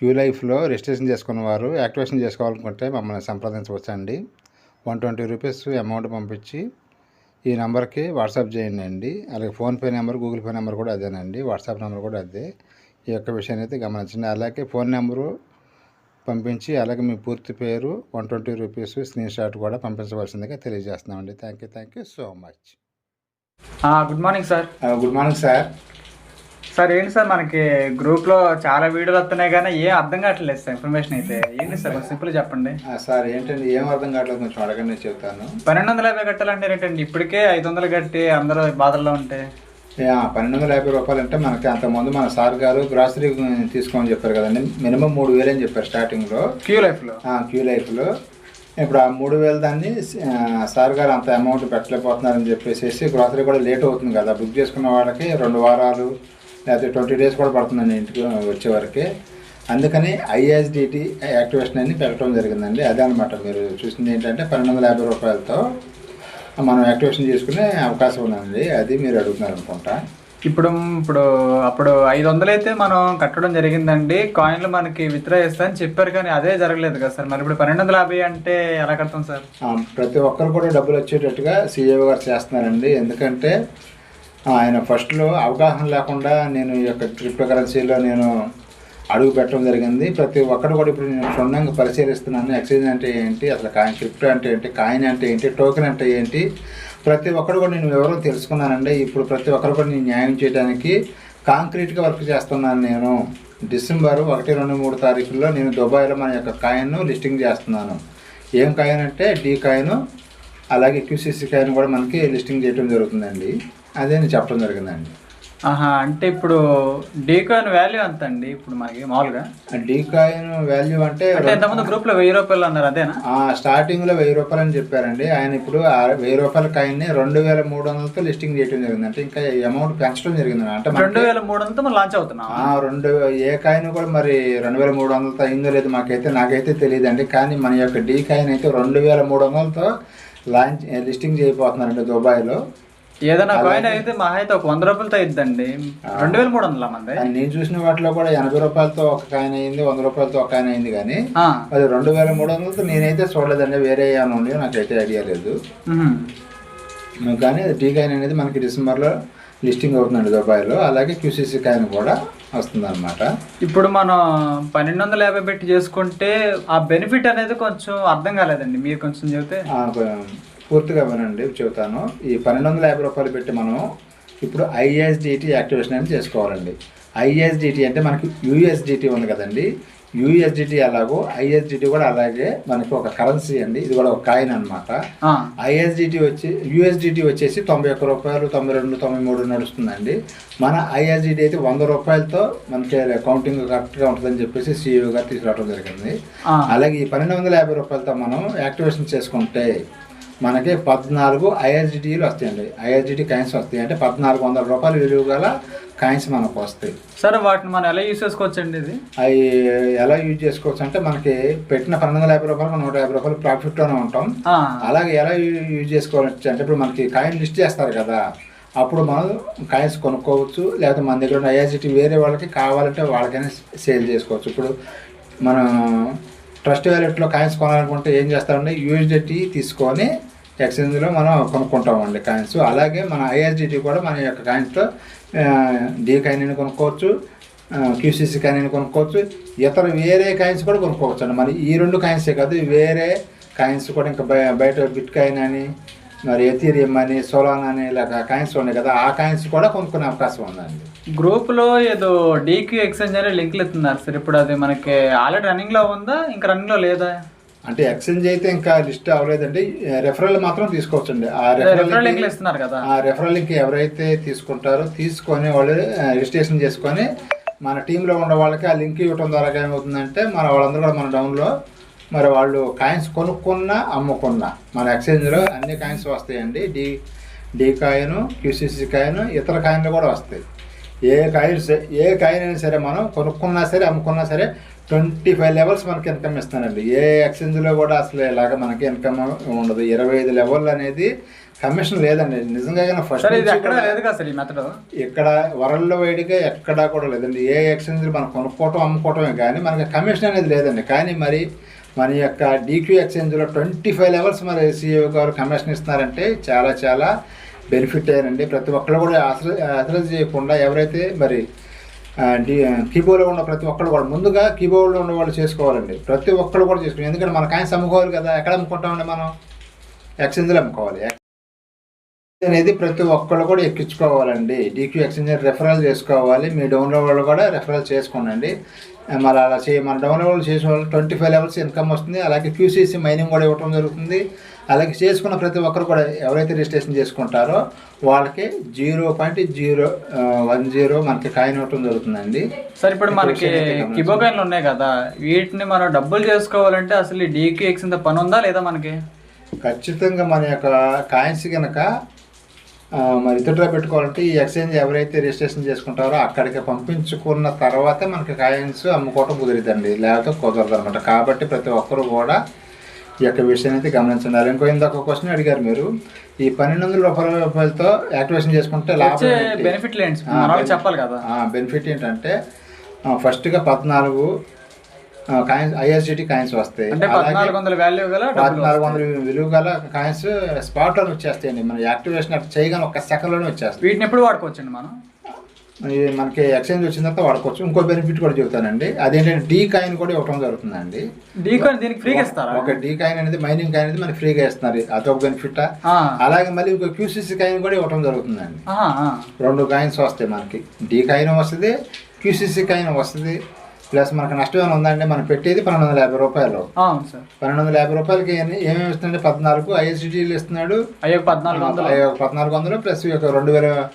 Queue లైఫ్లో registration చేసుకున్న వారు యాక్టివేషన్ చేసుకోవాలనుకుంటే మమ్మల్ని సంప్రదించవచ్చండి. వన్ ట్వంటీ రూపీస్ అమౌంట్ పంపించి ఈ నెంబర్కి వాట్సాప్ చేయండి అండి అలాగే PhonePe number Google Pay number కూడా అదేనండి. వాట్సాప్ నెంబర్ కూడా అదే. ఈ యొక్క విషయాన్ని అయితే గమనించండి. అలాగే ఫోన్ నెంబరు పంపించి అలాగే మీ పూర్తి పేరు one twenty rupees screen shot కూడా పంపించవలసిందిగా తెలియజేస్తున్నామండి. Thank you thank you so much. Good morning sir. Good morning sir. Sir ఏంటి సార్ మనకి గ్రూప్లో చాలా వీడియోలు వస్తున్నాయి కానీ ఏం అర్థం కావట్లేదు సార్ ఇన్ఫర్మేషన్ అయితే. ఏంటి సార్? సింపుల్ చెప్పండి. సార్ ఏంటండి? ఏం అర్థం కావట్లేదు? కొంచెం అడగండి చెప్తాను. పన్నెండు వందల యాభై కట్టాలంటే ఏంటండి? ఇప్పటికే ఐదు వందలు కట్టి అందరూ బాధల్లో ఉంటే. పన్నెండు వందల యాభై రూపాయలు అంటే మనకి అంతకుముందు మన సార్ గారు గ్రాసరీ తీసుకోమని చెప్పారు కదండి. మినిమం మూడు వేలు అని చెప్పారు స్టార్టింగ్లో క్యూ లైఫ్లో క్యూ లైఫ్లో ఇప్పుడు ఆ మూడు వేలు దాన్ని సార్ గారు అంత అమౌంట్ పెట్టలేకపోతున్నారని చెప్పేసి గ్రాసరీ కూడా లేట్ అవుతుంది కదా. బుక్ చేసుకున్న వాళ్ళకి రెండు వారాలు లేకపోతే ట్వంటీ డేస్ కూడా పడుతుందండి ఇంటికి వచ్చేవరకు అందుకని ఐఎస్డిటి యాక్టివేషన్ అని పెట్టడం జరిగిందండి. అదే అనమాట మీరు చూసింది ఏంటంటే పన్నెండు వందల యాభై రూపాయలతో మనం యాక్టివేషన్ చేసుకునే అవకాశం ఉందండి. అది మీరు అడుగుతున్నారు అనుకుంటా. ఇప్పుడు ఇప్పుడు అప్పుడు ఐదు వందలు అయితే మనం కట్టడం జరిగిందండి. కాయిన్లు మనకి విత్డ్రా చేస్తారని చెప్పారు కానీ అదే జరగలేదు కదా సార్. మరి ఇప్పుడు పన్నెండు వందల యాభై అంటే ఎలా కడతాం సార్? ప్రతి ఒక్కరు కూడా డబ్బులు వచ్చేటట్టుగా సీఏ గారు చేస్తున్నారండి. ఎందుకంటే ఆయన ఫస్ట్లో అవగాహన లేకుండా నేను ఈ యొక్క క్రిప్టో కరెన్సీలో నేను అడుగు పెట్టడం జరిగింది. ప్రతి ఒక్కరు కూడా ఇప్పుడు నేను క్షుణ్ణంగా పరిశీలిస్తున్నాను. ఎక్స్చేంజ్ అంటే ఏంటి? అసలు కాయిన్ క్రిప్టో అంటే ఏంటి? కాయిన్ అంటే ఏంటి? టోకెన్ అంటే ఏంటి? ప్రతి ఒక్కరు కూడా నేను వివరం తెలుసుకున్నానండి. ఇప్పుడు ప్రతి ఒక్కరు కూడా నేను న్యాయం చేయడానికి కాంక్రీట్గా వర్క్ చేస్తున్నాను నేను. డిసెంబర్ ఒకటి రెండు మూడు తారీఖుల్లో నేను దుబాయ్లో మన యొక్క కాయిన్ను లిస్టింగ్ చేస్తున్నాను. ఏం కాయిన్ అంటే? డీ కాయిన్ అలాగే క్యూసీసీ కాయిన్ కూడా మనకి లిస్టింగ్ చేయడం జరుగుతుందండి. అదే నేను చెప్పడం జరిగిందండి. ఆహా అంటే ఇప్పుడు డీ కాయిన్ వాల్యూ ఎంత అండి ఇప్పుడు మనకి మామూలుగా? ఆ డీ కాయిన్ వాల్యూ అంటే అంటే ఎంతమంది గ్రూప్లో వెయ్యి రూపాయలు అన్నారు అదేనా? ఆ స్టార్టింగ్లో వెయ్యి రూపాయలు అని చెప్పారండి. ఆయన ఇప్పుడు వెయ్యి రూపాయల కాయిన్ని రెండు వేల మూడు వందలతో లిస్టింగ్ చేయడం జరిగింది. అంటే ఇంకా అమౌంట్ పెంచడం జరిగింది అంటే రెండు వేల మూడు వందలతో మనం లాంచ్ అవుతున్నాం రెండు ఏ కాయిన్ కూడా మరి రెండు వేల మూడు వందలతో అయిందో లేదు మాకైతే నాకైతే తెలియదండి. కానీ మన యొక్క డీ కాయిన్ అయితే రెండు వేల మూడు వందలతో లాంచ్ లిస్టింగ్ చేయబోతున్నారండి దుబాయ్లో. ఏదైనా కాయిన్ అయితే మహా అయితే ఒక వంద రూపాయలతో అయిద్దండి. రెండు వేల మూడు వందల మంది? నేను చూసిన వాటిలో కూడా ఎనభై రూపాయలతో ఒక కాయిన్ అయింది వంద రూపాయలతో ఒక కాయిన్ అయింది కానీ అది రెండు వేల మూడు వందలతో నేనైతే చూడలేదండి వేరే ఏమైనా ఉండేవో నాకైతే ఐడియా లేదు. కానీ డీ కాయిన్ అనేది మనకి డిసెంబర్లో లిస్టింగ్ అవుతుందండి దుబాయ్లో. అలాగే క్యూసీసీ కాయిన్ కూడా వస్తుందన్నమాట. ఇప్పుడు మనం పన్నెండు వందల యాభై పెట్టి చేసుకుంటే ఆ బెనిఫిట్ అనేది కొంచెం అర్థం కాలేదండి మీరు కొంచెం చెబితే. పూర్తిగా వినండి చెబుతాను. ఈ పన్నెండు వందల యాభై రూపాయలు పెట్టి మనం ఇప్పుడు ఐఎస్డిటి యాక్టివేషన్ అనేది చేసుకోవాలండి. ఐఎస్డిటి అంటే మనకి యూఎస్డిటి ఉంది కదండి. యూఎస్డిటి అలాగో ఐఎస్డిటి కూడా అలాగే మనకి ఒక కరెన్సీ అండి. ఇది కూడా ఒక కాయిన్ అనమాట ఐఎస్డిటి వచ్చి యూఎస్డిటి వచ్చేసి తొంభై ఒక్క రూపాయలు తొంభై రెండు తొంభై మూడు నడుస్తుందండి. మన ఐఎస్డిటి అయితే వంద రూపాయలతో మనకి కౌంటింగ్ కరెక్ట్గా ఉంటుందని చెప్పేసి సిఇఓ గారు తీసుకురావడం జరిగింది. అలాగే ఈ పన్నెండు వందల యాభై రూపాయలతో మనం యాక్టివేషన్ చేసుకుంటే మనకి పద్నాలుగు ఐఎస్డిటీలు వస్తాయండి. ఐఎస్డిటీ కాయిన్స్ వస్తాయి. అంటే పద్నాలుగు వందల రూపాయలు విలువ గల కాయిన్స్ మనకు వస్తాయి సరే వాటిని మనం ఎలా యూస్ చేసుకోవచ్చండి ఇది? అవి ఎలా యూజ్ చేసుకోవచ్చు అంటే మనకి పెట్టిన పన్నెండు వందల యాభై రూపాయలు నూట యాభై రూపాయలు ప్రాఫిట్లోనే ఉంటాం. అలాగే ఎలా యూజ్ చేసుకోవచ్చు అంటే ఇప్పుడు మనకి కాయిన్ లిస్ట్ చేస్తారు కదా. అప్పుడు మనం కాయిన్స్ కొనుక్కోవచ్చు. లేకపోతే మన దగ్గర ఉన్న ఐఎస్డిటీ వేరే వాళ్ళకి కావాలంటే వాళ్ళకైనా సేల్ చేసుకోవచ్చు. ఇప్పుడు మనం ట్రస్ట్ వ్యాలెట్లో కాయిన్స్ కొనాలనుకుంటే ఏం చేస్తామంటే యూఎస్డిటీ తీసుకొని ఎక్స్చేంజ్లో మనం కొనుక్కుంటామండి కాయిన్స్. అలాగే మన ఐఎస్డిటీ కూడా మన యొక్క కాయిన్స్లో డీ కాయిన్ అని కొనుక్కోవచ్చు క్యూసీసీ కాయిన్ అని కొనుక్కోవచ్చు ఇతర వేరే కాయిన్స్ కూడా కొనుక్కోవచ్చు అండి. మరి ఈ రెండు కాయిన్సే కాదు వేరే కాయిన్స్ కూడా ఇంకా బయ- బయట బిట్ కాయిన్ అని మరి ఎథీరియం అని సోలాన్ అని ఇలా కాయిన్స్ ఉన్నాయి కదా ఆ కాయిన్స్ కూడా కొనుక్కునే అవకాశం ఉందండి. గ్రూప్లో ఏదో డీక్యూ ఎక్స్చేంజ్ అనే లింక్లు ఇస్తున్నారు సార్. ఇప్పుడు అది మనకి ఆల్రెడీ రన్నింగ్లో ఉందా ఇంకా రన్నింగ్లో లేదా? అంటే ఎక్స్చేంజ్ అయితే ఇంకా లిస్ట్ అవ్వలేదండి. రెఫరల్ మాత్రం తీసుకోవచ్చండి. ఆ రెఫరల్ లింక్లు ఇస్తున్నారు కదా. ఆ రెఫరల్ లింక్ ఎవరైతే తీసుకుంటారో తీసుకొని వాళ్ళు రిజిస్ట్రేషన్ చేసుకొని మన టీంలో ఉన్న వాళ్ళకి ఆ లింక్ ఇవ్వడం ద్వారా ఏమవుతుందంటే మన వాళ్ళందరూ కూడా మన డౌన్లో మరి వాళ్ళు కాయిన్స్ కొనుక్కున్నా అమ్ముకున్నా. మన ఎక్స్చేంజ్లో అన్ని కాయిన్స్ వస్తాయండి. D D coin QCC coin ఇతర కాయిన్లు కూడా వస్తాయి. ఏ కాయిన్ సే- ఏ కాయిన్ అయినా సరే మనం కొనుక్కున్నా సరే అమ్ముకున్నా సరే ట్వంటీ ఫైవ్ లెవెల్స్ మనకి ఇన్కమ్ ఇస్తానండి. ఏ ఎక్స్చేంజ్లో కూడా అసలు ఇలాగ మనకి ఇన్కమ్ ఉండదు. ఇరవై ఐదు లెవెల్ అనేది కమిషన్ లేదండి. నిజంగా ఫస్ట్ ఇక్కడ వరల్డ్ వైడ్గా ఎక్కడా కూడా లేదండి. ఏ ఎక్స్చేంజ్ మనం కొనుక్కోవటం అమ్ముకోవటమే కానీ మనకి కమిషన్ అనేది లేదండి. కానీ మరి మన యొక్క డీక్యూ ఎక్స్చేంజ్లో ట్వంటీ ఫైవ్ లెవెల్స్ మరి సీఈఓ గారు కమిషన్ ఇస్తున్నారంటే చాలా చాలా బెనిఫిట్ అయ్యానండి ప్రతి ఒక్కరు కూడా అసలు అసలు చేయకుండా ఎవరైతే మరి కీబోర్డ్లో ఉన్న ప్రతి ఒక్కరు కూడా ముందుగా కీబోర్డ్లో ఉన్న వాళ్ళు చేసుకోవాలండి. ప్రతి ఒక్కరు కూడా చేసుకోవాలి ఎందుకంటే మనకు ఆయన అమ్ముకోవాలి కదా ఎక్కడ అమ్ముకుంటామండి మనం? ఎక్స్చేంజ్లో అమ్ముకోవాలి. అనేది ప్రతి ఒక్కళ్ళు కూడా ఎక్కించుకోవాలండి. డీక్యూ ఎక్స్చేంజర్ రెఫరల్ చేసుకోవాలి. మీ డౌన్లోడ్ వాళ్ళు కూడా రెఫరల్ చేసుకోండి మరి అలా చే మన డౌన్లోడ్ చేసే వాళ్ళు ట్వంటీ ఫైవ్ లెవెల్స్ ఇన్కమ్ వస్తుంది. అలాగే క్యూసీసీ మైనింగ్ కూడా ఇవ్వడం జరుగుతుంది. అలాగే చేసుకున్న ప్రతి ఒక్కరు కూడా ఎవరైతే రిజిస్ట్రేషన్ చేసుకుంటారో వాళ్ళకి zero point zero one zero మనకి కాయిన్ ఇవ్వటం జరుగుతుందండి. సార్ ఇప్పుడు మనకి. కిబో కాయిన్లు ఉన్నాయి కదా వీటిని మనం డబ్బులు చేసుకోవాలంటే అసలు ఈ డీక్యూ ఎక్స్ ఇంత పని ఉందా లేదా మనకి? ఖచ్చితంగా మన యొక్క కాయిన్స్ కనుక మరి ఇతరులో పెట్టుకోవాలంటే ఈ ఎక్స్చేంజ్ ఎవరైతే రిజిస్ట్రేషన్ చేసుకుంటారో అక్కడికి పంపించుకున్న తర్వాతే మనకి కాయిన్స్ అమ్ముకోవటం కుదురుతుందండి లేకపోతే కుదరదు అనమాట కాబట్టి ప్రతి ఒక్కరు కూడా ఈ యొక్క విషయాన్ని అయితే గమనించండి. ఇంకో ఇందాక క్వశ్చన్ అడిగారు మీరు. ఈ పన్నెండు వందల రూపాయల రూపాయలతో యాక్టివేషన్ చేసుకుంటే లాభం వచ్చే ఏంటి? బెనిఫిట్లు ఏంటి? ఆ, మన వాళ్ళకి బెన్- చెప్పాలి కదా. బెనిఫిట్ ఏంటంటే ఫస్ట్గా పద్నాలుగు కాయిన్స్ ఐఆర్సిటీ కాయిన్స్ వస్తాయి. పద్నాలుగు వందల వాల్యూ గల డబ్బులు పద్నాలుగు వందల విలువ గల కాయిన్స్ స్పాట్లో వచ్చేస్తాయండి. మన యాక్టివేషన్ చేయగానే ఒక సెకండ్లోనే వచ్చేస్తాయి. వీటిని ఎప్పుడు వాడుకోవచ్చండి మనం? మనకి ఎక్స్చేంజ్ వచ్చిన తర్వాత వాడుకోవచ్చు. ఇంకో బెనిఫిట్ కూడా చెబుతానండి. అదేంటంటే డీ కాయిన్ కూడా ఇవ్వడం జరుగుతుందండి. డీ కాయిన్ దీనికి ఫ్రీగా ఇస్తారా? ఒక డీ కాయిన్ అనేది మైనింగ్ కాయిన్ అనేది మనకి ఫ్రీగా ఇస్తున్నారు. అదొక బెనిఫిట్ అలాగే మళ్ళీ ఇంకో క్యూసీసీ కాయిన్ కూడా ఇవ్వడం జరుగుతుందండి. రెండు కాయిన్స్ వస్తాయి మనకి. డీ కాయిన్ వస్తుంది క్యూసీసీ కాయిన్ వస్తుంది. ప్లస్ మనకి నష్టం ఏమైనా ఉందంటే మనం పెట్టేది పన్నెండు వందల యాభై రూపాయలు. పన్నెండు వందల యాభై రూపాయలకి ఏమి- ఏమేమి ఇస్తున్నాడు పద్నాలుగు ఐఎస్డీలు ఇస్తున్నాడు. అయ్యో పద్నాలుగు వందలు. ఒక పద్నాలుగు వందలు ప్లస్ ఈ యొక్క రెండు వేల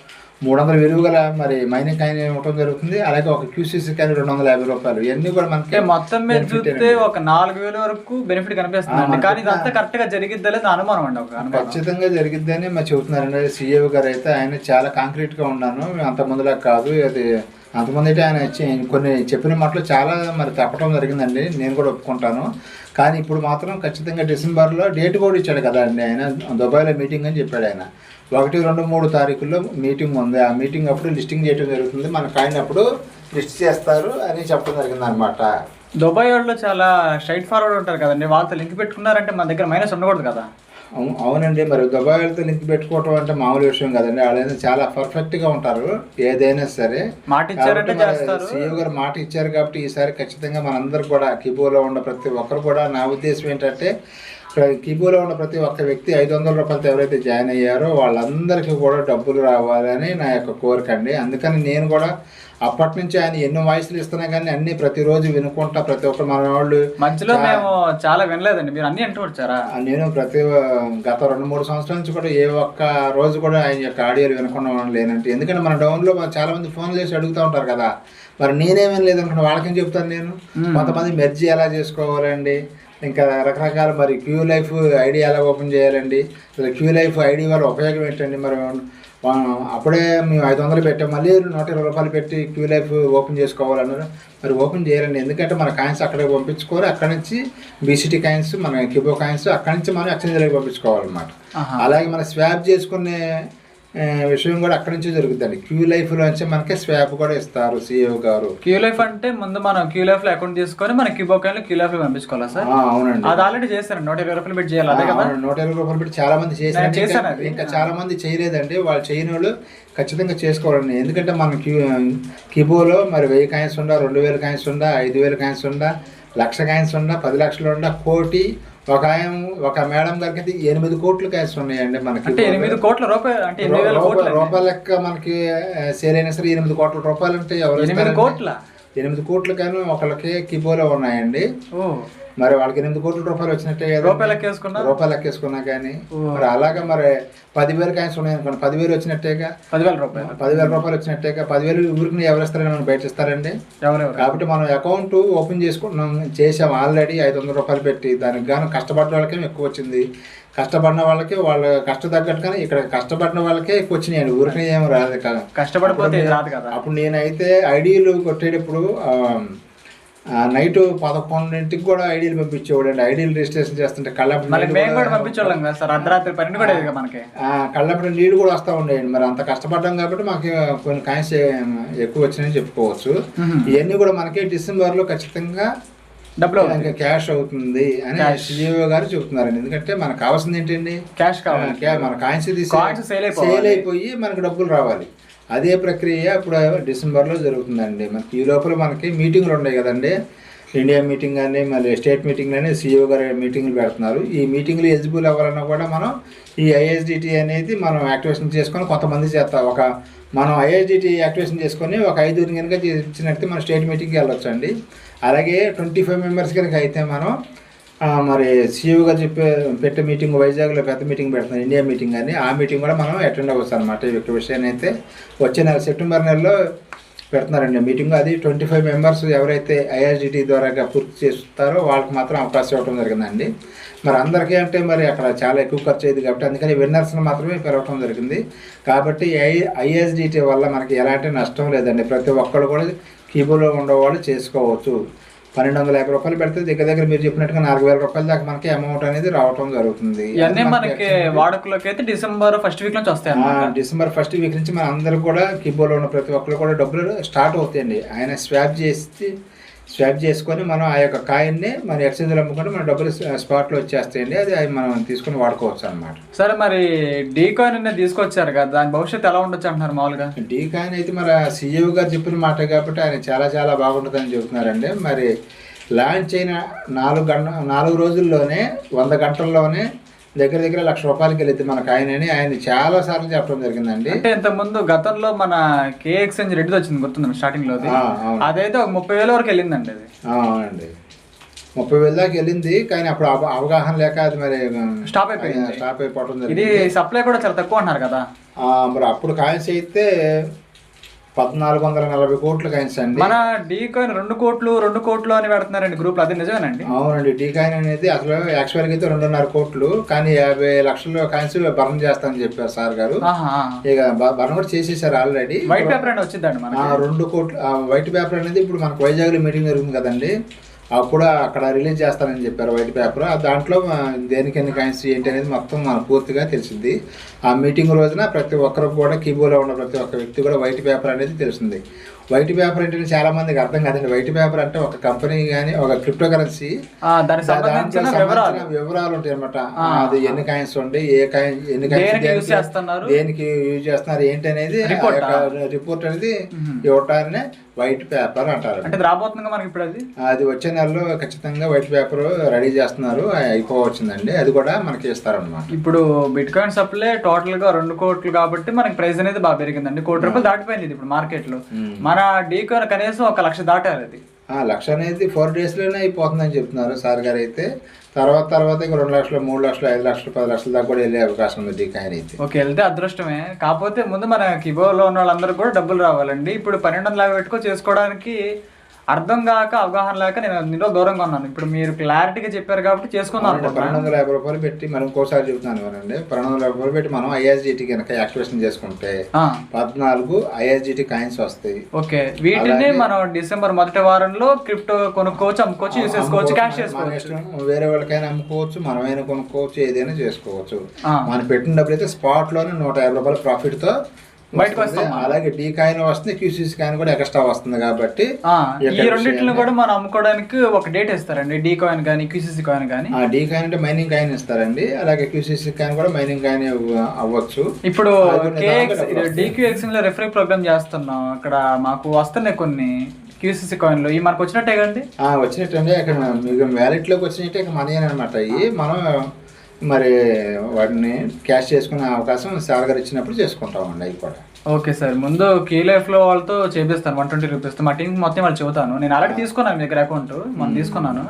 మూడు వందల విలువ గల మరి మైనింగ్ కాయిన్ ఇవ్వడం జరుగుతుంది. అలాగే ఒక క్యూసీసీ కాయిన్ రెండు వందల యాభై రూపాయలు. ఇవన్నీ కూడా మనకి మొత్తం మీద చూస్తే. ఒక నాలుగు వేల వరకు బెనిఫిట్ కనిపిస్తుంది కానీ ఇదంతా కరెక్ట్గా జరిగిద్దా లేదా అనుమానం అండి ఒక ఖచ్చితంగా జరిగిద్దని మరి చెబుతున్నారండి. సీఏ గారు అయితే ఆయన చాలా కాంక్రీట్గా ఉన్నాను. అంత ముందులా కాదు. అది అంతమంది అయితే ఆయన కొన్ని చెప్పిన మాటలు చాలా మరి తప్పడం జరిగిందండి. నేను కూడా ఒప్పుకుంటాను. కానీ ఇప్పుడు మాత్రం ఖచ్చితంగా డిసెంబర్లో డేట్ కూడా ఇచ్చాడు కదా అండి. ఆయన దుబాయ్లో మీటింగ్ అని చెప్పాడు ఆయన. ఒకటి రెండు మూడు తారీఖుల్లో మీటింగ్ ఉంది. ఆ మీటింగ్ అప్పుడు లిస్టింగ్ చేయడం జరుగుతుంది. మన కాయిన్ అప్పుడు లిస్ట్ చేస్తారు అని చెప్పడం జరిగింది అనమాట దుబాయ్ వాళ్ళు చాలా స్ట్రైట్ ఫార్వర్డ్ ఉంటారు కదండి. వాళ్ళతో లింక్ పెట్టుకున్నారంటే మన దగ్గర మైనస్ ఉండకూడదు కదా. అవునండి. మరి దుబాయ్లతో లింక్ పెట్టుకోవటం అంటే మామూలు విషయం కదండి. వాళ్ళైనా చాలా పర్ఫెక్ట్గా ఉంటారు ఏదైనా సరే. మాట సీఈఓ గారు మాట ఇచ్చారు కాబట్టి ఈసారి ఖచ్చితంగా మనందరూ కూడా కిబోలో ఉన్న ప్రతి ఒక్కరు కూడా నా ఉద్దేశం ఏంటంటే కిబోలో ఉన్న ప్రతి ఒక్క వ్యక్తి ఐదు వందల రూపాయలతో ఎవరైతే జాయిన్ అయ్యారో వాళ్ళందరికీ కూడా డబ్బులు రావాలని నా యొక్క కోరిక అండి. అందుకని నేను కూడా అప్పటి నుంచి ఆయన ఎన్నో వాయిస్లు ఇస్తున్నా కానీ అన్ని ప్రతిరోజు వినుకుంటా ప్రతి ఒక్కరు మన వాళ్ళు మధ్యలో మేము చాలా వినలేదండి. మీరు అన్ని అంటూ వచ్చారా? నేను ప్రతి గత రెండు మూడు సంవత్సరాల నుంచి కూడా ఏ ఒక్క రోజు కూడా ఆయన యొక్క ఆడియోలు వినకుండా లేనంటే ఎందుకంటే మన డౌన్లో చాలా మంది ఫోన్ చేసి అడుగుతూ ఉంటారు కదా. మరి నేనేమేం లేదనుకున్నా వాళ్ళకేం చెప్తాను నేను? కొంతమంది మెర్జీ ఎలా చేసుకోవాలండి? ఇంకా రకరకాల మరి క్యూ లైఫ్ ఐడి ఎలా ఓపెన్ చేయాలండి? అసలు క్యూ లైఫ్ ఐడి వల్ల ఉపయోగం ఏంటండి మరి? అప్పుడే మేము ఐదు వందలు పెట్టాం మళ్ళీ నూట ఇరవై రూపాయలు పెట్టి క్యూ లైఫ్ ఓపెన్ చేసుకోవాలన్నారు. మరి ఓపెన్ చేయాలండి. ఎందుకంటే మన కాయిన్స్ అక్కడికి పంపించుకోవాలి. అక్కడి నుంచి బీసీటీ కాయిన్స్ మన కిబో కాయిన్స్ అక్కడి నుంచి మనం ఎక్స్చేంజ్లోకి పంపించుకోవాలన్నమాట. అలాగే మన స్వాప్ చేసుకునే విషయం కూడా అక్కడి నుంచి జరుగుతుంది క్యూ లైఫ్లోంచి మనకి స్వాప్ కూడా ఇస్తారు సిఇఓ గారు. క్యూ లైఫ్ అంటే ముందు మనం క్యూ లైఫ్లో అకౌంట్ తీసుకొని మన క్యూ కాయిన్ క్యూ లైఫ్లో పంపించుకోవాలా సార్? అవునండి. అది ఆల్రెడీ చేశారు. నూట ఇరవై రూపాయలు పెట్టి చేయాలి. అదే కదా? నూట ఇరవై రూపాయలు పెట్టి చాలా మంది చేశారు. ఇంకా చాలా మంది చేయలేదండి. వాళ్ళు చేయని వాళ్ళు ఖచ్చితంగా చేసుకోవాలండి. ఎందుకంటే మన క్యూ కిబోలో మరి వెయ్యి కాయిన్స్ ఉండా రెండు వేల కాయిన్స్ ఉండా ఐదు వేల కాయిన్స్ ఉండా లక్ష కాయిన్స్ ఉండా పది లక్షలు ఉండా కోటి ఒక ఆయన ఒక మేడం గారికి ఎనిమిది కోట్లు కాయిన్స్ ఉన్నాయండి మనకి. అంటే ఎనిమిది కోట్ల రూపాయలు అంటే రూపాయల లెక్క మనకి సేల్ అయినా సరే ఎనిమిది కోట్ల రూపాయలు అంటే ఎవరు ఎనిమిది? కోట్ల? ఎనిమిది కోట్లు కానీ ఒకళ్ళకి కిబోలో ఉన్నాయండి. ఓ. మరి వాళ్ళకి ఎనిమిది కోట్ల రూపాయలు వచ్చినట్టే కదా. రూపాయలు లెక్కేసుకున్నా? రూపాయలు లెక్కేసుకున్నా కానీ. మరి అలాగా మరి పదివేలు కాయిన్స్ ఉన్నాయి అనుకోండి. పదివేలు వచ్చినట్టేగా? పదివేల రూపాయలు. పదివేల రూపాయలు వచ్చినట్టేగా? పదివేలు ఊరికి ఎవరు ఇస్తారని మనం బయట ఇస్తారండి కాబట్టి మనం అకౌంట్ ఓపెన్ చేసుకుంటున్నాం. చేసాం ఆల్రెడీ ఐదు వందల రూపాయలు పెట్టి. దానికి గాను కష్టపడిన వాళ్ళకే ఎక్కువ వచ్చింది. కష్టపడిన వాళ్ళకి వాళ్ళ కష్ట తగ్గట్టుగానే ఇక్కడ కష్టపడిన వాళ్ళకే ఎక్కువ వచ్చినాయండి. ఊరికి ఏం రాదు కదా. కష్టపడిపోతే రాదు కదా. అప్పుడు నేనైతే ఐడీలు కొట్టేటప్పుడు నైట్ పదకొండింటికి కూడా ఐడీలు పంపించేవాడు అండి. ఐడీలు రిజిస్ట్రేషన్ చేస్తుంటే కళ్ళప్పుడు కళ్ళప్పుడు నీళ్ళు కూడా వస్తూ ఉండేయండి. మరి అంత కష్టపడ్డాం కాబట్టి మాకు కొన్ని కాయిన్స్ ఎక్కువ వచ్చినాయని చెప్పుకోవచ్చు. ఇవన్నీ కూడా మనకి డిసెంబర్లో ఖచ్చితంగా డబ్బులు క్యాష్ అవుతుంది అని సిఇఓ గారు చెబుతున్నారండి. ఎందుకంటే మనకు కావాల్సింది ఏంటండి? క్యాష్ కావాలి. మన కాయిన్స్. సేల్ అయిపోయి మనకు డబ్బులు రావాలి. అదే ప్రక్రియ ఇప్పుడు డిసెంబర్లో జరుగుతుందండి. మనకి ఈ లోపల మనకి మీటింగ్లు ఉన్నాయి కదండి. ఇండియా మీటింగ్ అని మళ్ళీ స్టేట్ మీటింగ్ అని సిఇఓ గారు మీటింగ్లు పెడుతున్నారు. ఈ మీటింగ్లు ఎలిజిబుల్ అవ్వాలన్నా కూడా మనం ఈ ఐఎస్డిటి అనేది మనం యాక్టివేషన్ చేసుకొని కొంతమంది చేస్తాం. ఒక మనం ఐఎస్డిటి యాక్టివేషన్ చేసుకొని ఒక ఐదు కనుక ఇచ్చినట్టు మనం స్టేట్ మీటింగ్కి వెళ్ళొచ్చు అండి అలాగే ట్వంటీ ఫైవ్ మెంబర్స్ కనుక అయితే మనం మరి సీఈఓగా గారు చెప్పే పెట్టే మీటింగ్ వైజాగ్లో పెద్ద మీటింగ్ పెడుతున్నారు ఇండియా మీటింగ్ అని. ఆ మీటింగ్ కూడా మనం అటెండ్ అవ్వచ్చు అనమాట ఈ యొక్క విషయాన్ని అయితే వచ్చే నెల సెప్టెంబర్ నెలలో పెడుతున్నారండి. మీటింగ్ అది ట్వంటీ ఫైవ్ మెంబర్స్ ఎవరైతే ఐఆర్జిటి ద్వారా పూర్తి చేస్తారో వాళ్ళకి మాత్రం అవకాశం ఇవ్వడం జరిగిందండి. మరి అందరికీ అంటే మరి అక్కడ చాలా ఎక్కువ ఖర్చు అయ్యింది కాబట్టి అందుకని విన్నర్స్ని మాత్రమే పెరగటం జరిగింది. కాబట్టి ఐ ఐఎస్డిటీ వల్ల మనకి ఎలాంటి నష్టం లేదండి. ప్రతి ఒక్కరు కూడా కీబోర్డ్లో ఉండేవాళ్ళు చేసుకోవచ్చు. పన్నెండు వందల యాభై రూపాయలు పెడితే దగ్గర దగ్గర మీరు చెప్పినట్టుగా నాలుగు వేల రూపాయల దాకా మనకి అమౌంట్ అనేది రావటం జరుగుతుంది. ఇవన్నీ మనకి వాడుకలోకి అయితే డిసెంబర్ ఫస్ట్ వీక్ నుంచి వస్తాయి డిసెంబర్ ఫస్ట్ వీక్ నుంచి మన అందరూ కూడా కీబోర్డ్లో ఉన్న ప్రతి ఒక్కరు కూడా డబ్బులు స్టార్ట్ అవుతాయండి. ఆయన స్వాప్ చేసి స్వాప్ చేసుకొని మనం ఆ యొక్క కాయిన్ని మన ఎక్స్చేంజ్లో అమ్ముకుంటే మన డబ్బులు స్పాట్లో వచ్చేస్తాయండి. అది అవి మనం తీసుకొని వాడుకోవచ్చు అనమాట సరే మరి డీ కాయిన్ అనేది తీసుకొచ్చారు కదా దాని భవిష్యత్తు ఎలా ఉండొచ్చు అంటున్నారు మామూలుగా? డీ కాయిన్ అయితే మరి సీఈఓ గారు చెప్పిన మాట కాబట్టి ఆయన చాలా చాలా బాగుంటుందని చెబుతున్నారండి. మరి లాంచ్ అయిన నాలుగు గంట నాలుగు రోజుల్లోనే వంద గంటల్లోనే దగ్గర దగ్గర లక్ష రూపాయలకి వెళ్ళింది మన కాయిన్ అని ఆయన చాలా సార్లు చెప్పడం జరిగిందండి. అంటే ఇంత ముందు గతంలో మన కే ఎక్స్చేంజ్ రెడ్డి వచ్చింది గుర్తుంది స్టార్టింగ్లో. అదైతే ఒక ముప్పై వేల వరకు వెళ్ళిందండి అది. అవునండి. ముప్పై వేల దాకా వెళ్ళింది కానీ అప్పుడు అవ- అవగాహన లేక అది మరి Stop అయిపోయింది. స్టాప్ అయిపోవడం ఇది జరిగింది. సప్లై కూడా చాలా తక్కువ అంటున్నారు కదా. మరి అప్పుడు కాయిన్స్ అయితే పద్నాలుగు వందల నలభై కోట్ల కాయిన్స్ అండి మన డీ కాయిన్ రెండు కోట్లు రెండు కోట్లు అని పెడుతున్నారండి గ్రూప్ అది నిజమేనండి? అవునండి డీ కాయిన్ అనేది అసలు యాక్చువల్గా అయితే రెండున్నర కోట్లు కానీ యాభై లక్షల కాయిన్స్ బర్న్ చేస్తానని చెప్పారు సార్ గారు. ఇక బర్న్ కూడా చేసేసారు ఆల్రెడీ. వైట్ పేపర్ అని వచ్చిందండి ఆ, మనకి రెండు కోట్లు వైట్ పేపర్ అనేది ఇప్పుడు మనకు వైజాగ్లో మీటింగ్ జరుగుతుంది కదండి. అప్పుడు అక్కడ రిలీజ్ చేస్తానని చెప్పారు వైట్ పేపర్. ఆ దాంట్లో దేనికి ఎన్ని కాయిన్స్ ఏంటి అనేది మొత్తం మనకు పూర్తిగా తెలిసింది. ఆ మీటింగ్ రోజున ప్రతి ఒక్కరు కూడా కీబోర్డ్లో ఉన్న ప్రతి ఒక్క వ్యక్తి కూడా వైట్ పేపర్ అనేది తెలిసింది. వైట్ పేపర్ అంటే చాలా మందికి అర్థం కాదండి. వైట్ పేపర్ అంటే ఒక కంపెనీ కానీ ఒక క్రిప్టో కరెన్సీ వివరాలు. ఉంటాయి అనమాట అది ఎన్ని కాయిన్స్ ఉండి ఏ కాయిన్ ఎన్ని దేనికి కాయిన్స్ యూజ్ చేస్తున్నారు? దేనికి యూజ్ చేస్తున్నారు ఏంటి అనేది? రిపోర్ట్? అనేది ఇవ్వటాన్ని వైట్ పేపర్ అంటారు. అంటే ఇది రాబోతుందిగా మనకి ఇప్పుడు అది? అది వచ్చే నెలలో ఖచ్చితంగా వైట్ పేపర్ రెడీ చేస్తున్నారు. అయిపోవచ్చిందండి. అది కూడా మనకి ఇస్తారనమాట ఇప్పుడు బిట్ కాయిన్ సప్లై టోటల్గా రెండు కోట్లు కాబట్టి మనకి ప్రైస్ అనేది బాగా పెరిగిందండి. కోటి రూపాయలు దాటిపోయింది ఇప్పుడు మార్కెట్లో మన డీ కాయిన్ కనీసం ఒక లక్ష దాటారు అది. లక్ష అనేది ఫోర్ డేస్లోనే అయిపోతుందని చెప్తున్నారు సార్ గారు అయితే తర్వాత తర్వాత ఇంక రెండు లక్షలు మూడు లక్షలు ఐదు లక్షలు పది లక్షల దాకా కూడా వెళ్ళే అవకాశం ఉంది ఈ అయితే. ఓకే వెళ్తే అదృష్టమే. కాకపోతే ముందు మన కిబోలో ఉన్న వాళ్ళందరూ కూడా డబ్బులు రావాలండి. ఇప్పుడు పన్నెండు వందల యాభై పెట్టుకో చేసుకోవడానికి అర్థం కాక అవగాహన లేక నేను నిన్న దూరంగా ఉన్నాను. ఇప్పుడు మీరు క్లారిటీగా చెప్పారు కాబట్టి చేసుకుందాం పన్నెండు వందల యాభై రూపాయలు పెట్టి మనం ఇంకోసారి చెబుతున్నాను కదండి పన్నెండు వందల యాభై రూపాయలు పెట్టి మనం ఐఎస్జిటి కనుక యాక్టివేషన్ చేసుకుంటే పద్నాలుగు ఐఎస్జిటి కాయిన్స్ వస్తాయి. ఓకే. వీటిని మనం డిసెంబర్ మొదటి వారంలో క్రిప్టో కొనుక్కోవచ్చు అమ్ముకోవచ్చు యూస్ చేసుకోవచ్చు క్యాష్ చేసుకోవచ్చు. వేరే వాళ్ళకైనా అమ్ముకోవచ్చు మనమైనా కొనుక్కోవచ్చు ఏదైనా చేసుకోవచ్చు. మనం పెట్టిన డబ్బులు అయితే స్పాట్లోనే నూట యాభై రూపాయల ప్రాఫిట్తో బయటకు వస్తుంది. అలాగే డీ కాయిన్ వస్తుంది క్యూసీసీ కాయిన్ కూడా ఎక్స్ట్రా వస్తుంది కాబట్టి ఈ రెండింటిని కూడా మనం అమ్ముకోవడానికి ఒక డేట్ ఇస్తారండి డీ కాయిన్ కానీ క్యూసీసీ కాయిన్ కానీ. ఆ డీ కాయిన్ అంటే మైనింగ్ కాయిన్ ఇస్తారండి. అలాగే క్యూసీసీ కాయిన్ కూడా మైనింగ్ కాయిన్ అవ్వచ్చు. ఇప్పుడు. డిక్యూఎక్స్లో రెఫరీ ప్రోగ్రామ్ చేస్తున్నాం. అక్కడ మాకు వస్తున్నాయి కొన్ని క్యూసీసీ కాయిన్లు ఈ మనకు వచ్చినట్టే కదండి ఆ, వచ్చినట్టండి. అక్కడ మీకు వ్యాలెట్లోకి వచ్చినట్టే ఇక మనీ అనమాట. మనం మరి వాటిని క్యాష్ చేసుకునే అవకాశం సార్ గారు ఇచ్చినప్పుడు చేసుకుంటామండి అవి కూడా. ఓకే సార్ ముందు కీ లైఫ్లో వాళ్ళతో చేపిస్తాను వన్ ట్వంటీ రూపీస్ మా టీం మొత్తం వాళ్ళు చెబుతాను. నేను ఆల్రెడీ తీసుకున్నాను మీ దగ్గర అకౌంట్. మనం తీసుకున్నాను.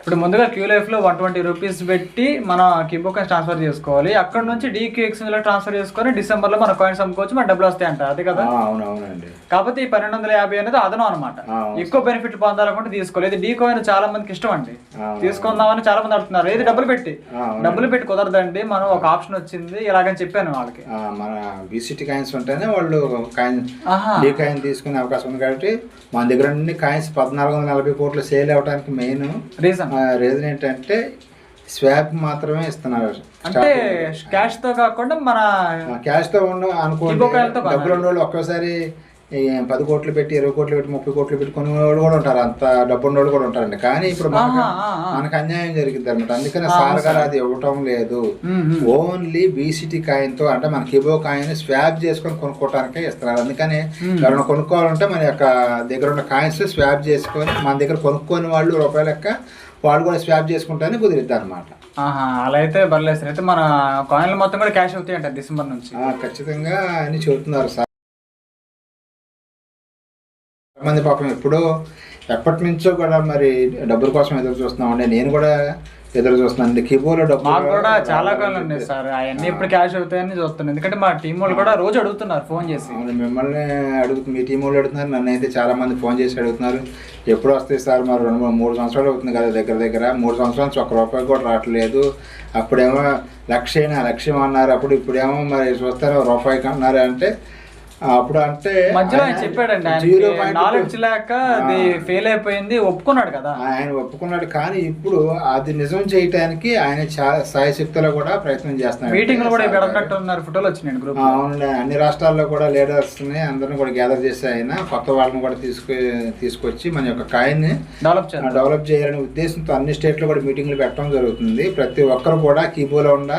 ఇప్పుడు ముందుగా క్యూ లైఫ్లో వన్ ట్వంటీ రూపీస్ పెట్టి మన కిబో కాయిన్స్ ట్రాన్స్ఫర్ చేసుకోవాలి. అక్కడ నుంచి డీక్యూ ఎక్స్చేంజ్లో ట్రాన్స్ఫర్ చేసుకొని డిసెంబర్లో మన కాయిన్స్ అమ్ముకోవచ్చు మన డబ్బులు వస్తాయి అంట అదే కదా? అవునవునండి. కాకపోతే ఈ పన్నెండు వందల యాభై అనేది అదనం అనమాట. ఎక్కువ బెనిఫిట్ పొందాలనుకుంటే తీసుకోవాలి. ఇది డీ కాయిన్ చాలా మందికి ఇష్టం అండి. తీసుకుందామని చాలా మంది అడుగుతున్నారు. ఏది డబ్బులు పెట్టి. డబ్బులు పెట్టి కుదరదండి. మనం ఒక ఆప్షన్ వచ్చింది ఇలాగని చెప్పాను వాళ్ళకి. మన బీసీటీ కాయిన్స్ ఉంటేనే వాళ్ళు కాయిన్ డీ కాయిన్ తీసుకునే అవకాశం ఉంది కాబట్టి మన దగ్గర నుండి కాయిన్స్ పద్నాలుగు వందల నలభై కోట్లు సేల్ అవ్వడానికి మెయిన్ రీజన్ రీజన్ ఏంటంటే స్వాప్ మాత్రమే ఇస్తున్నారు. అంటే క్యాష్తో కాకుండా మన క్యాష్తో ఉన్న అనుకోండి. డబ్బులు ఉన్న వాళ్ళు ఒక్కసారి పది కోట్లు పెట్టి ఇరవై కోట్లు పెట్టి ముప్పై కోట్లు పెట్టి కొనే వాళ్ళు కూడా ఉంటారు. అంత డబ్బు ఉన్న వాళ్ళు కూడా ఉంటారండి. కానీ ఇప్పుడు మనకు అన్యాయం జరిగింది అనమాట అందుకని సార్ గారు అది ఇవ్వటం లేదు. ఓన్లీ బీసీటీ కాయిన్తో అంటే మన కిబో కాయిన్ స్వాప్ చేసుకొని కొనుక్కోవటానికే ఇస్తున్నారు. అందుకని ఎవరైనా కొనుక్కోవాలంటే మన యొక్క దగ్గర ఉన్న కాయిన్స్ స్వాప్ చేసుకొని మన దగ్గర కొనుక్కోని వాళ్ళు రూపాయల లెక్క వాళ్ళు కూడా స్వాప్ చేసుకుంటారని కుదిరిద్ది అనమాట ఆహా అలా అయితే బర్లేదు సార్. అయితే మన కాయిన్లు మొత్తం కూడా క్యాష్ అవుతాయి అంట డిసెంబర్ నుంచి ఖచ్చితంగా అని చెబుతున్నారు సార్. మంది పాపం ఎప్పుడో ఎప్పటి నుంచో కూడా మరి డబ్బుల కోసం ఎదురు చూస్తున్నామండి నేను కూడా ఎదురు చూస్తున్నాను కిబోలో డబ్బు మాకు కూడా చాలా కాలం ఉన్నాయి సార్. అవన్నీ ఇప్పుడు క్యాష్ అవుతాయని చూస్తున్నాను. ఎందుకంటే మా టీం వాళ్ళు కూడా రోజు అడుగుతున్నారు ఫోన్ చేసి. మిమ్మల్ని అడుగుతు మీ టీం వాళ్ళు అడుగుతున్నారు. నన్ను అయితే చాలా మంది ఫోన్ చేసి అడుగుతున్నారు. ఎప్పుడు వస్తాయి సార్? మరి రెండు మూడు- మూడు సంవత్సరాలు అవుతుంది కదా దగ్గర దగ్గర. మూడు సంవత్సరాల నుంచి ఒక్క రూపాయి కూడా రావట్లేదు. అప్పుడేమో లక్షైనా లక్ష్యం అన్నారు అప్పుడు ఇప్పుడేమో మరి చూస్తారు రూపాయికి అన్నారు అంటే అప్పుడు అంటే మధ్యలో ఆయన చెప్పాడండి నాలెడ్జ్ లేక అది ఫెయిల్ అయిపోయింది ఒప్పుకున్నాడు కదా. ఆయన ఒప్పుకున్నాడు కానీ ఇప్పుడు అది నిజం చేయటానికి ఆయన చాలా సాయశక్తిలో కూడా ప్రయత్నం చేస్తున్నాడు. మీటింగ్ కూడా పెడతాట్టు ఉన్నారు ఫోటోలు వచ్చినాయి గ్రూప్ అవునండి అన్ని రాష్ట్రాల్లో కూడా లీడర్స్ని అందరిని కూడా గ్యాదర్ చేసి ఆయన కొత్త వాళ్ళని కూడా తీసుకు తీసుకొచ్చి మన యొక్క కాయిన్ని డెవలప్ డెవలప్ చేయాలనే ఉద్దేశంతో అన్ని స్టేట్లో కూడా మీటింగ్లు పెట్టడం జరుగుతుంది. ప్రతి ఒక్కరు కూడా కీబోలో ఉన్న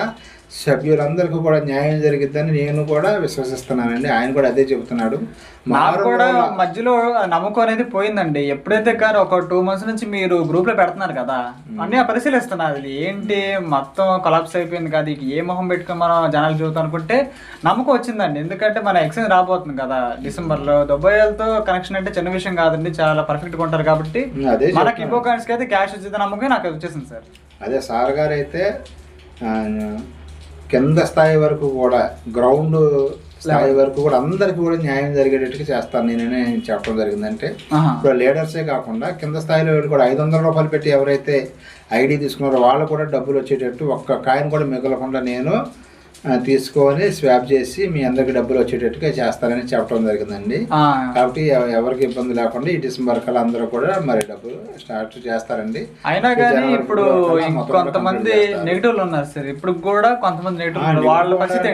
సభ్యులందరికీ కూడా న్యాయం జరిగిద్దని నేను కూడా విశ్వసిస్తున్నానండి. ఆయన కూడా అదే చెబుతున్నాడు. నాకు మారు కూడా మధ్యలో నమ్మకం అనేది పోయిందండి. ఎప్పుడైతే కానీ ఒక టూ మంత్స్ నుంచి మీరు గ్రూప్లో పెడుతున్నారు కదా అన్ని పరిశీలిస్తున్నారు. అది ఏంటి? మొత్తం కొలాప్స్ అయిపోయింది కదా ఇక ఏ మొహం పెట్టుకుని మనం జనాలు చూద్దాం అనుకుంటే నమ్మకం వచ్చిందండి. ఎందుకంటే మన ఎక్స్చేంజ్ రాబోతుంది కదా డిసెంబర్లో దుబాయ్లతో కనెక్షన్ అంటే చిన్న విషయం కాదండి చాలా పర్ఫెక్ట్గా ఉంటారు కాబట్టి అదే మన చెప్తున్నాను. కిబో కాయిన్స్కి అయితే క్యాష్ వచ్చేది నమ్మకం నాకు వచ్చేసింది సార్. అదే సార్ గారు అయితే కింద స్థాయి వరకు కూడా గ్రౌండ్ స్థాయి వరకు కూడా అందరికీ కూడా న్యాయం జరిగేటట్టుగా చేస్తాను నేననే చెప్పడం జరిగిందంటే. ఇప్పుడు లీడర్సే కాకుండా కింద స్థాయిలో కూడా ఐదు వందల రూపాయలు పెట్టి ఎవరైతే ఐడి తీసుకున్నారో వాళ్ళు కూడా డబ్బులు వచ్చేటట్టు ఒక్క కాయిన్ కూడా మిగలకుండా నేను తీసుకొని స్వాప్ చేసి మీ అందరికి డబ్బులు వచ్చేటట్టుగా చేస్తారని చెప్పడం జరిగిందండి. కాబట్టి ఎవ- ఎవరికి ఇబ్బంది లేకుండా ఈ డిసెంబర్ కల్లా అందరూ కూడా మరి డబ్బులు స్టార్ట్ చేస్తారండి. అయినా కానీ ఇప్పుడు కొంతమంది. నెగిటివ్లు ఉన్నారు సార్. ఇప్పుడు కూడా కొంతమంది నెగిటివ్ వాళ్ళ పరిస్థితి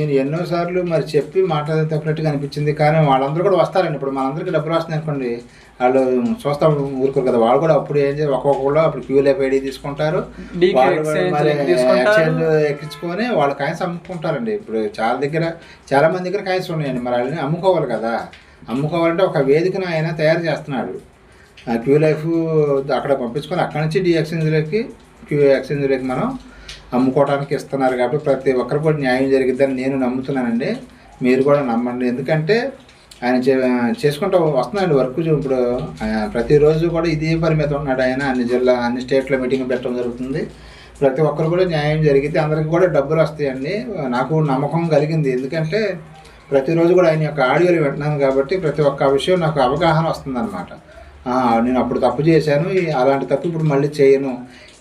ఈయన ఎన్నో సార్లు మరి చెప్పి మాట్లాడే తప్పినట్టుగా అనిపించింది. కానీ వాళ్ళందరూ కూడా వస్తారండి. ఇప్పుడు మనందరికీ డబ్బులు వస్తున్నాయి అనుకోండి. వాళ్ళు చూస్తాం ఊరుకోరు కదా. వాళ్ళు కూడా అప్పుడు ఏం చేయాలి ఒక్కొక్కళ్ళు అప్పుడు క్యూ లైఫ్ ఐడి తీసుకుంటారు. వాళ్ళు. ఎక్స్చేంజ్ ఎక్కించుకొని వాళ్ళ కాయిన్స్ అమ్ముకుంటారండి. ఇప్పుడు చాలా దగ్గర చాలా మంది దగ్గర కాయిన్స్ ఉన్నాయండి. మరి వాళ్ళని అమ్ముకోవాలి కదా. అమ్ముకోవాలంటే ఒక వేదికను ఆయన తయారు చేస్తున్నాడు. ఆ క్యూ లైఫ్ అక్కడ పంపించుకొని అక్కడ నుంచి డి ఎక్స్చేంజ్లోకి క్యూ ఎక్స్చేంజ్లోకి మనం అమ్ముకోవడానికి ఇస్తున్నారు కాబట్టి ప్రతి ఒక్కరు కూడా న్యాయం జరిగిద్దని నేను నమ్ముతున్నానండి. మీరు కూడా నమ్మండి. ఎందుకంటే ఆయన చే చేసుకుంటూ వస్తున్నాడు వర్క్. ఇప్పుడు ప్రతిరోజు కూడా ఇదే పరిమితం ఉన్నాడు ఆయన. అన్ని జిల్లా అన్ని స్టేట్లో మీటింగ్ పెట్టడం జరుగుతుంది. ప్రతి ఒక్కరు కూడా న్యాయం జరిగితే అందరికి కూడా డబ్బులు వస్తాయండి. నాకు నమ్మకం కలిగింది. ఎందుకంటే ప్రతిరోజు కూడా ఆయన యొక్క ఆడియోలు వింటున్నాను కాబట్టి ప్రతి ఒక్క విషయం నాకు అవగాహన వస్తుందన్నమాట. నేను అప్పుడు తప్పు చేశాను. అలాంటి తప్పు ఇప్పుడు మళ్ళీ చేయను.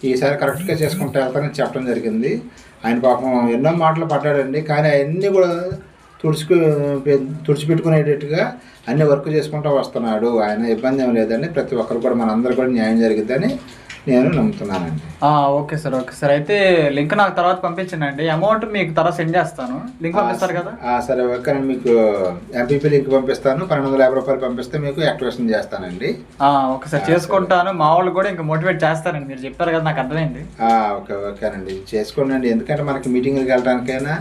ఈసారి కరెక్ట్గా చేసుకుంటూ వెళ్తానని చెప్పడం జరిగింది. ఆయన పాపం ఎన్నో మాటలు పడ్డాడండి. కానీ అవన్నీ కూడా తుడుచుకు తుడిచిపెట్టుకునేటట్టుగా అన్ని వర్క్ చేసుకుంటూ వస్తున్నాడు. ఆయన ఇబ్బంది ఏం లేదండి. ప్రతి ఒక్కరు కూడా మనందరూ కూడా న్యాయం జరిగిద్దని నేను నమ్ముతున్నానండి. Okay sir okay sir. అయితే లింక్ నాకు తర్వాత పంపించండి అమౌంట్ మీకు తర్వాత సెండ్ చేస్తాను. లింక్ పంపిస్తారు కదా? సరే ఓకే నేను మీకు ఎంపీపీ లింక్ పంపిస్తాను. పన్నెండు వందల యాభై రూపాయలు పంపిస్తే మీకు యాక్టివేషన్ చేస్తానండి. Okay sir. చేసుకుంటాను. మా వాళ్ళు కూడా ఇంకా మోటివేట్ చేస్తారండి. మీరు చెప్పారు కదా నాకు అర్థమైంది. ఓకే ఓకేనండి. చేసుకోండి ఎందుకంటే మనకి మీటింగ్కి వెళ్ళడానికైనా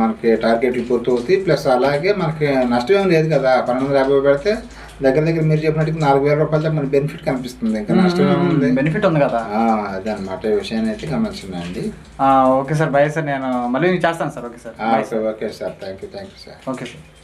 మనకి టార్గెట్లు పూర్తి అవుతాయి ప్లస్ అలాగే మనకి నష్టం ఏం లేదు కదా. పన్నెండు వందల యాభై పెడితే దగ్గర దగ్గర మీరు చెప్పినట్టు నాలుగు వేల రూపాయలతో మన బెనిఫిట్ కనిపిస్తుంది. ఇంకా నష్టం ఏముంది? బెనిఫిట్ ఉంది కదా? అదే అనమాట ఈ విషయాన్ని అయితే గమనించండి. ఆ, ఓకే సార్. Bye sir. నేను మళ్ళీ చేస్తాను sir. Okay sir. Okay sir. Thank you thank you sir okay sir.